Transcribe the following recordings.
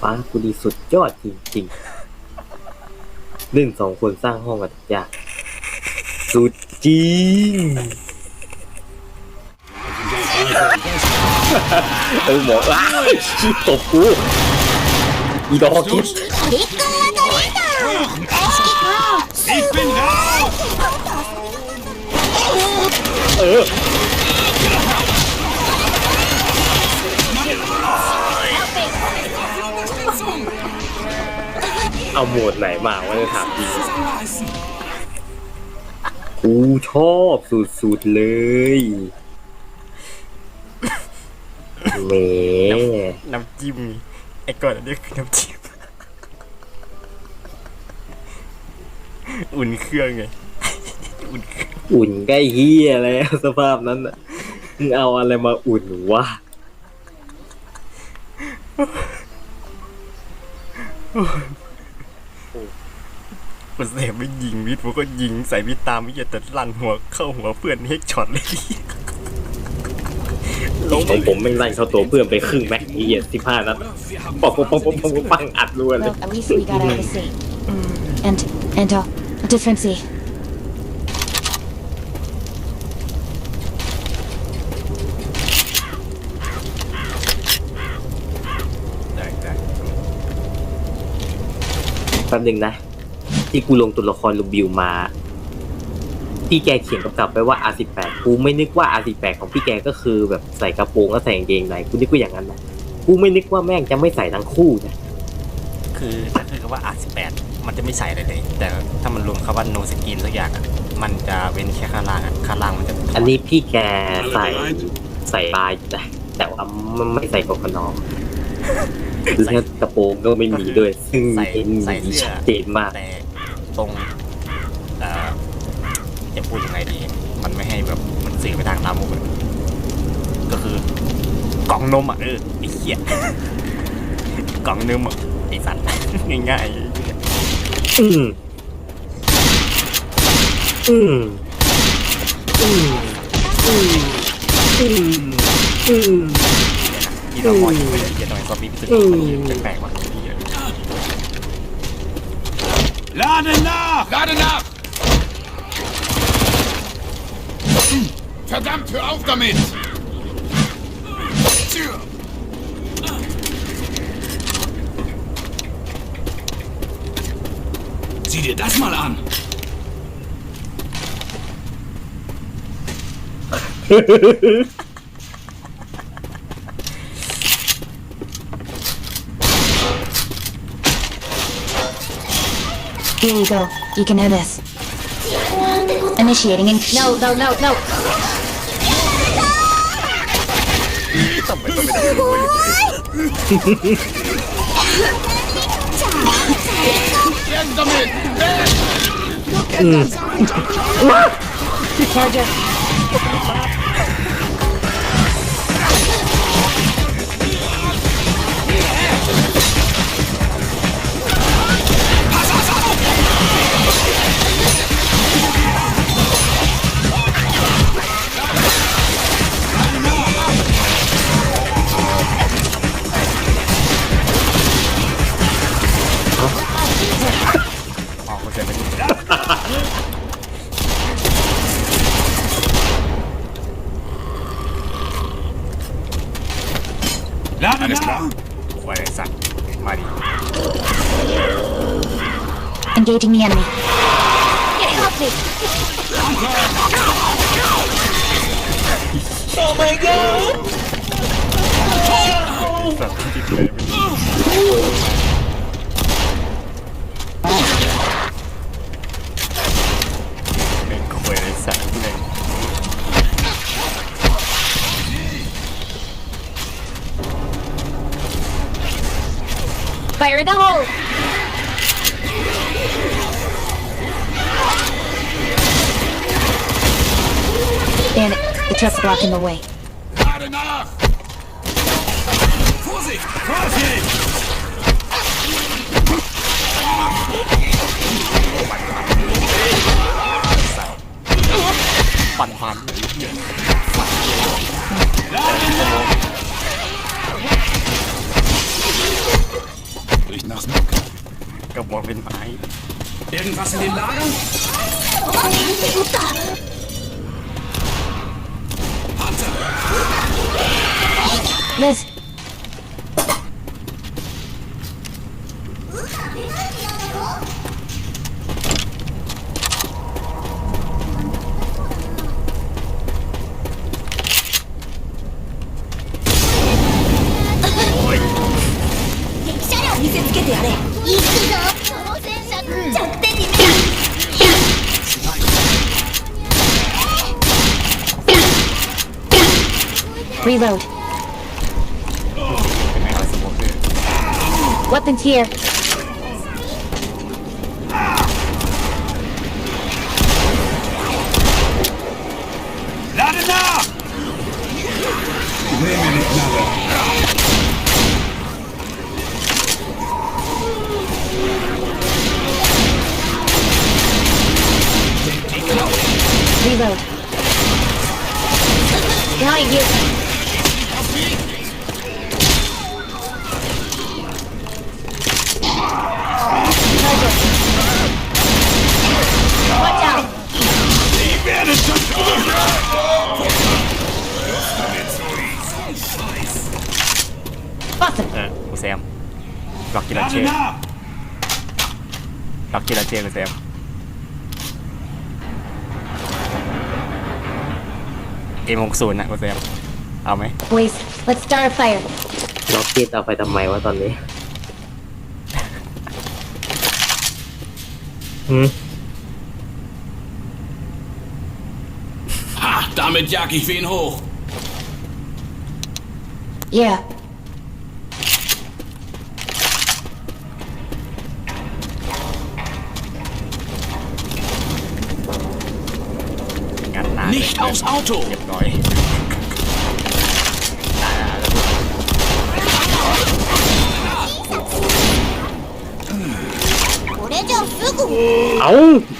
ฟ้ากูดีสุดยอดจริงๆเรื่องสองคนสร้างห้องกันทุกอย่างสุดจริง เออหมออ้าวตบกูอีดอกคิด Ich bin raus! เออ เอาโหมดไหนมาวะเนี่ยถามจริงกูชอบสุดๆเลยแหมน้ำจิ้มไอ้ก่อนอันนี้คือน้ำจิ้มอุ่นเครื่องไงอุ่นเครื่องอุ่นใกล้เฮียแล้ว สภาพนั้นน่ะมึงเอาอะไรมาอุ่นวะ มันเสียไม่ยิงวิทย์ผมก็ยิงใส่วิทย์ตามวิทย์แต่ลั่นหัวเข้าหัวเพื่อนเฮกช็อตเลยล้มของผมไม่งไล่เข้าตัวเพื่อนไปครึ่งแม็กเฮียสิบห้านัดปอกปอกปอกปอกปอกปังอัดรัวเลย Well, at least we got out of the scene. And, and, uh, defensive. ได้ได้แป๊บหนึงนะ ที่กูลงตัวละครลูบิวมา พี่แกเขียนกำกับไปว่า R18 กูไม่นึกว่า R18 ของพี่แกก็คือแบบใส่กระโปรงแล้วใส่กางเกงในกูนึกว่าอย่างนั้นนะกูไม่นึกว่าแม่งจะไม่ใส่ทั้งคู่นะคือถ้าคือคำว่า R18 มันจะไม่ใส่เลยเลยแต่ถ้ามันรวมคำว่า no skin สักอย่างอะมันจะเว้นแค่ข้างล่างอะข้างล่างมันจะอันนี้พี่แกใส่ใส่บายอยู่นะแต่ว่ามันไม่ใส่กกันน้องแล้วกระโปรงก็ไม่มีด้วย ซึ่งใส่เห็นใส่มีเสื้อชัดเจนมาก แต่ ตรงเอ่อจะพูดยังไงดี มันไม่ให้แบบมันสื่อไปทางลามกอะก็คือกล่องนมอะเออไอ้เหี้ยกล่องนมอะไอ้สัตว์ง่ายๆอืมอืมอืมอืมอืมอืมที่เราพออยู่ไปเดี๋ยวหน่อยก็มีพิสูจน์มันแปลกๆว่ะ Lade nach! Lade nach! Verdammt, hör auf damit! Sieh dir das mal an! Here you go. You can have this. Initiating in- No, no, no, no. ท tak, nie. Fire the hole! Damn it, the truck's blocking the way. ปั่นความเลยเหี้ย Lade nach! mach's Muck. กระบอกเป็นไม้ Irgendwas in den Lagern? Hunter! Liz, Reload. Weapons here. Not enough! Wait a minute, Nava. Reload. Behind you. เออกูแซมล็อกกิลาเช Lade nach! ล็อกกิลาเชกูแซมเอ็มหกศูนย์นะกูแซมเอาไหม Boys, let's start a fire. ล็อกเก็ตเอาไปทำไมวะตอนนี้ หืม Damit jag ich wen hoch. Ja. Yeah. Nicht aufs Auto! Hm. Au!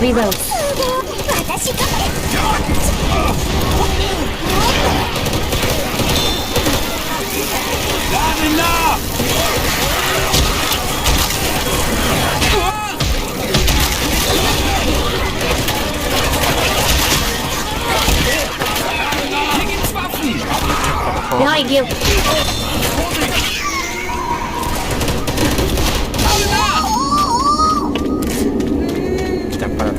We will. Not enough! Behind you!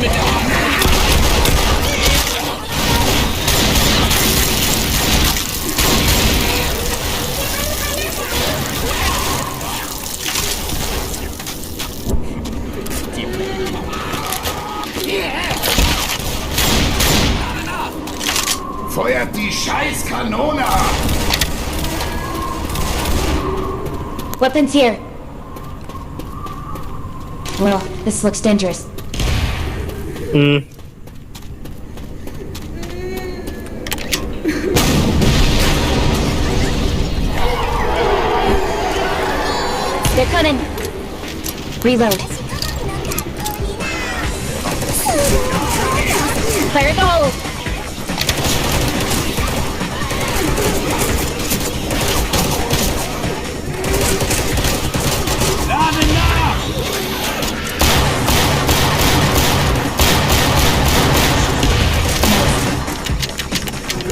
네. Feuert die Scheißkanone ab! Weapons here. Well, this looks dangerous. อืม They're coming. Reload.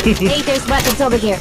Hey, there's weapons over here.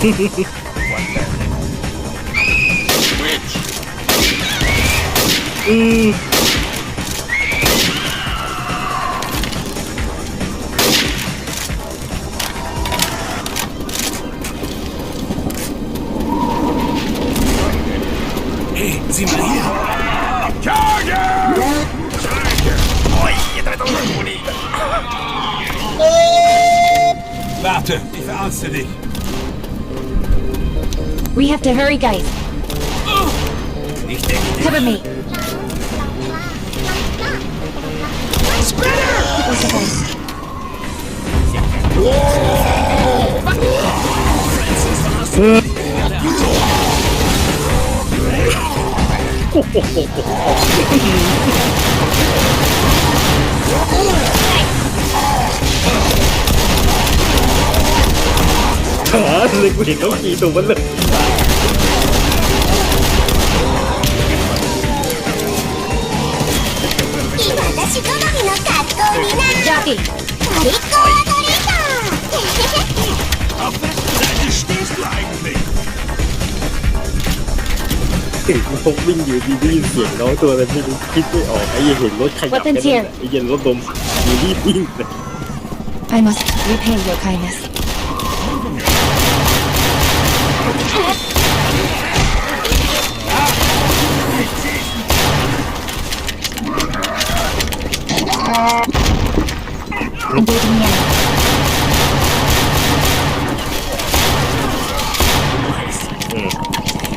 hum. Ei, Zimaria! Charger! Oi, entra da Warte, ich verarzte dich! We have to hurry, guys. Cover me. Spinner! Guys. ขาเลยกูเห็นเขาขี่ตัวมันเลย 私好みの格好にな Jockey. トリックオアトリート Auf welcher Seite stehst du eigentlich? ถึงพกวิ่งอยู่ดีได้ยินเสียงน้องตัวนั้นไม่รู้คิดไม่ออกไอ้เหี้ยเห็นรถขยับกันเลยไอ้เหี้ย็นรถลมมีรีบวิ่งเลย I must repay your kindness. Engaging the enemy.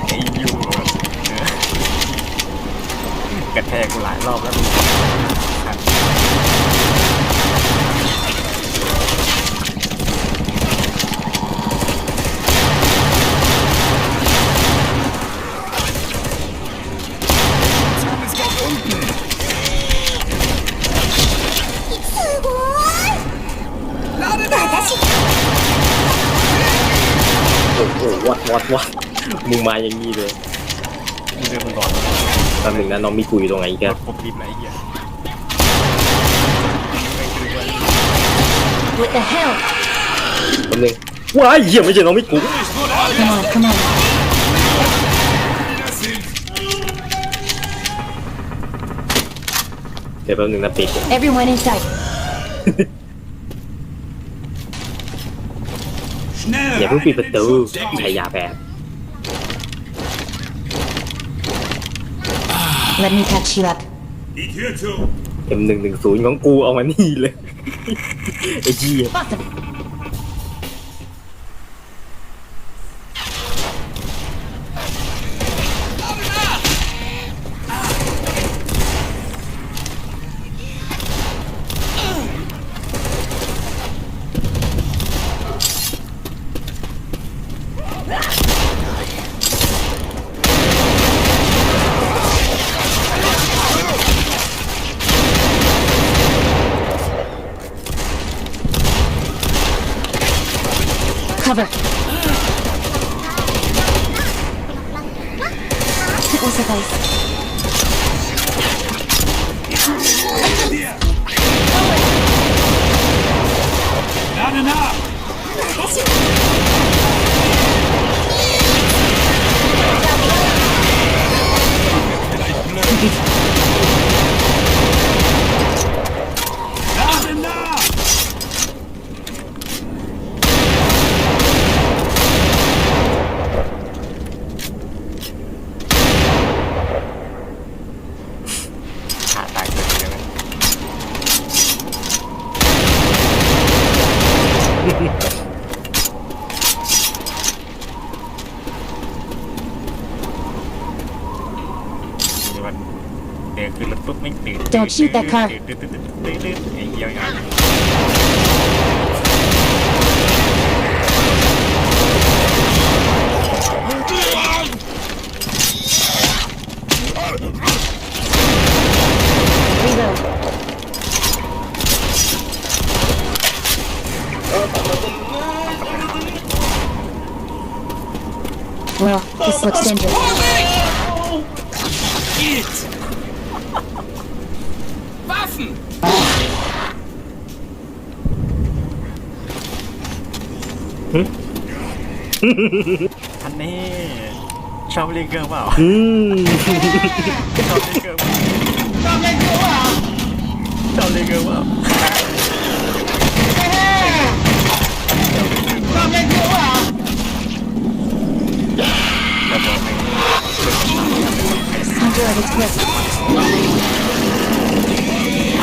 ไอ้ยูกระแทกกูหลายรอบแล้ว อ้โหวัดวัดวัดมึงมาอย่างนี้เลยมึงเดินมึงก่อนตอนหนึ่งนะน้องมีกูอยู่ตรงไหนอีกันครบริบไหนไอ้เหี้ย What the hell? ตอนหนึ่งว้ายเหี้ยไม่ใช่น้องมีกู Come on, come on. เดี๋ยวแป๊บนึงนะปิด Everyone inside. Schnell! อย่าเพิ่งปิดประตู Deck ใช้ dich! ยาแบบ Let me patch you up. Die Tür zu! เอ็มหนึ่งหนึ่งศูนย์ของกูเอามานี่เลย ไอ้เหี้ย Awesome. Don't shoot that car. Well, this looks dangerous. Waffen! ท่านนี่ชอบเล่นเกมเปล่าอืมชอบเล่นเกมชอบเล่นเกมเปล่าชอบเล่นเกมเปล่า Android express.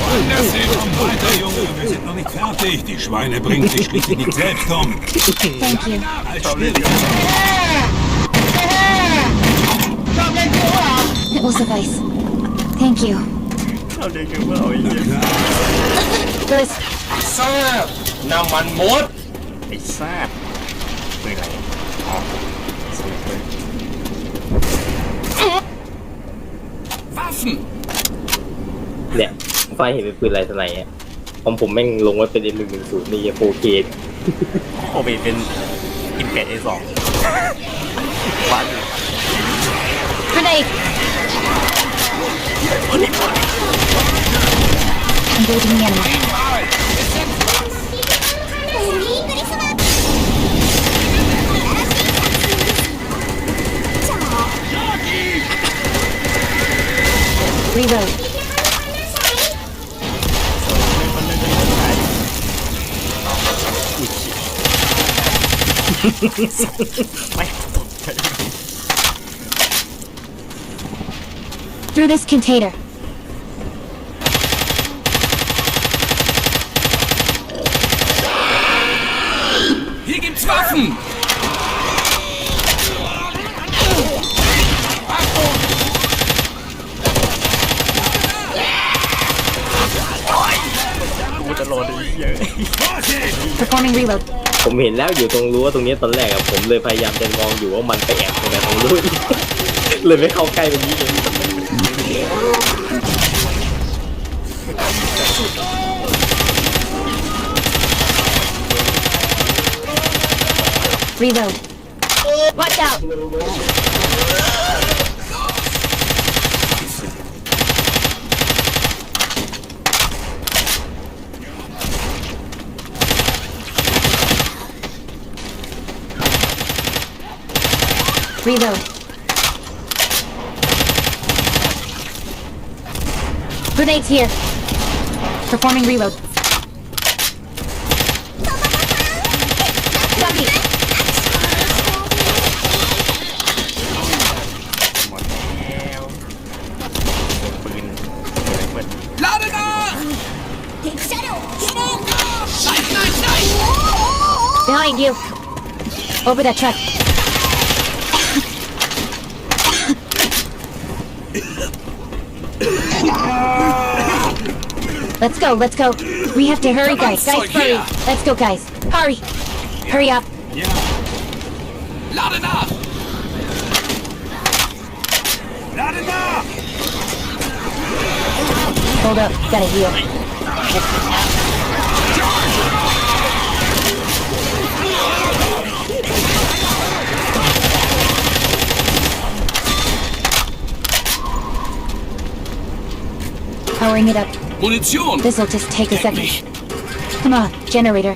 Woanders hin und weiter, Junge. Wir sind noch nicht fertig. Die Schweine bringen sich schließlich nicht selbst um. Thank you. Als Schwierig. It will suffice. Thank you. ชอบเล่นเกมเปล่าไอ้เหี้ย First, น้ำมันหมดไอ้ซาดปืนอะไร เนี่ยไฟเห็นเป็นปืนอะไรทนายอะของผมแม่งลงไว้เป็น M หนึ่งหนึ่งศูนย์นี่ 4K โอเบเป็นอินเกตเอสองฟัน grenade! Engaging the enemy. Through this container. ผมเห็นแล้วอยู่ตรงรั้วตรงนี้ตอนแรกอะผมเลยพยายามจะมองอยู่ว่ามันไปแอบตรงไหนของรั้วเลยไม่เข้าใกล้ตรงนี้เลย Reload. Watch out! Reload. Grenades here. Performing reload. Zombie. Behind you. Over that truck. Let's go, let's go. We have to hurry, guys. Guys, hurry. Let's go, guys. Hurry. Hurry up. Ja. Lade nach! Lade nach! Hold up. Gotta heal. Powering it up. Munition! This'll just take a second. Come on, generator.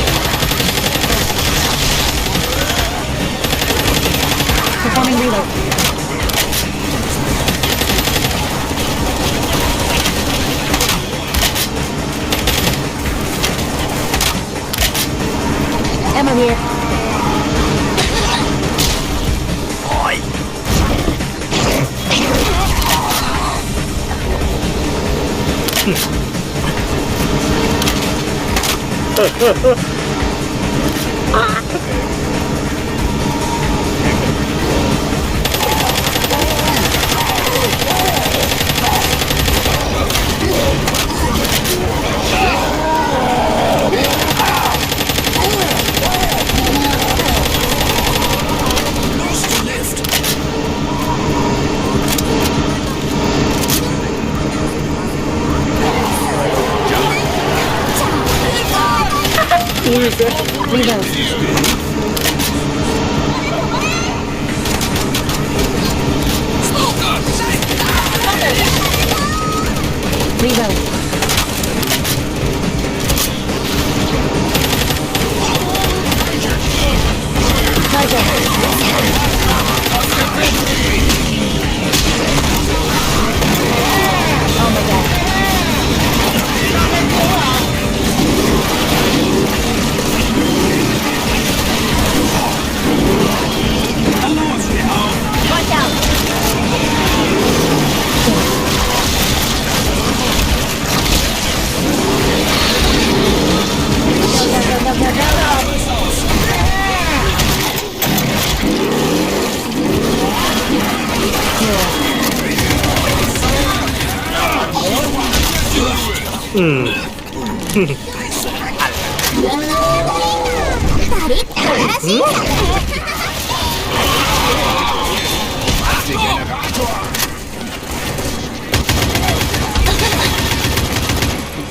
Ha ha ha! Obrigado.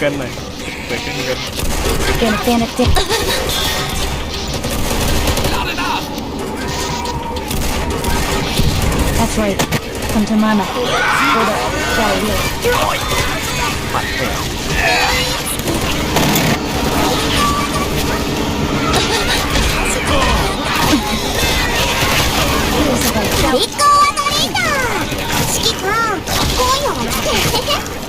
Gun này Về cái gun Gonna fan it dick. That's right. Come to mama. Hold up. Gotta heal. ปัดเตะ 一行は乗りだ指揮官今夜は来てて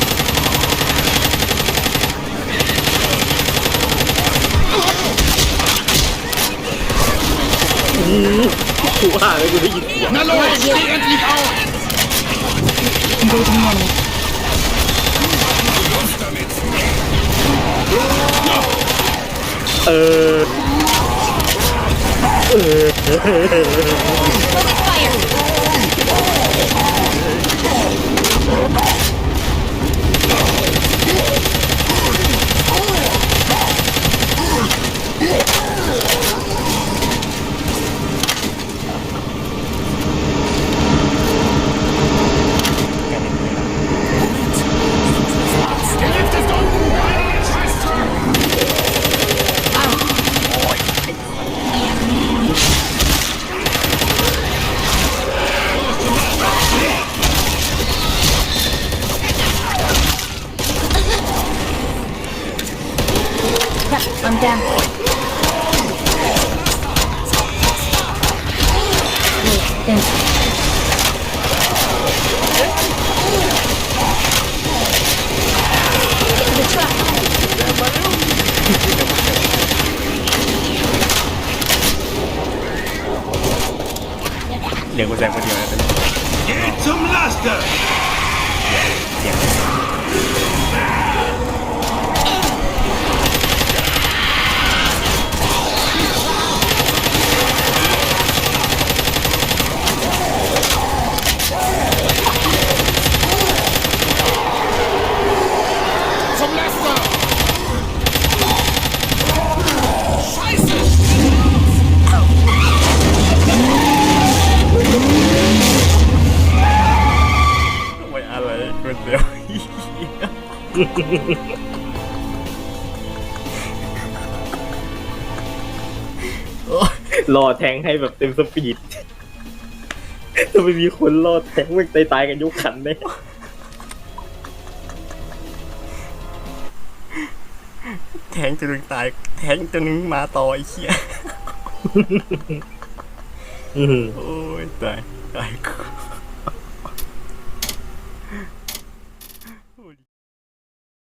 กูว่าแล้วกูได้ยินเสียง Na los, steh endlich auf! Engaging the enemy. เออ Der รอแทงให้แบบเต็มสปีดถ้าไม่มีคนรอแทงมึงตายตายๆกันยกขันเลยแทงจนนึงตาย แทงจนนึงมาต่อไอ้เหี้ยอืมโอ้ยตายตายกู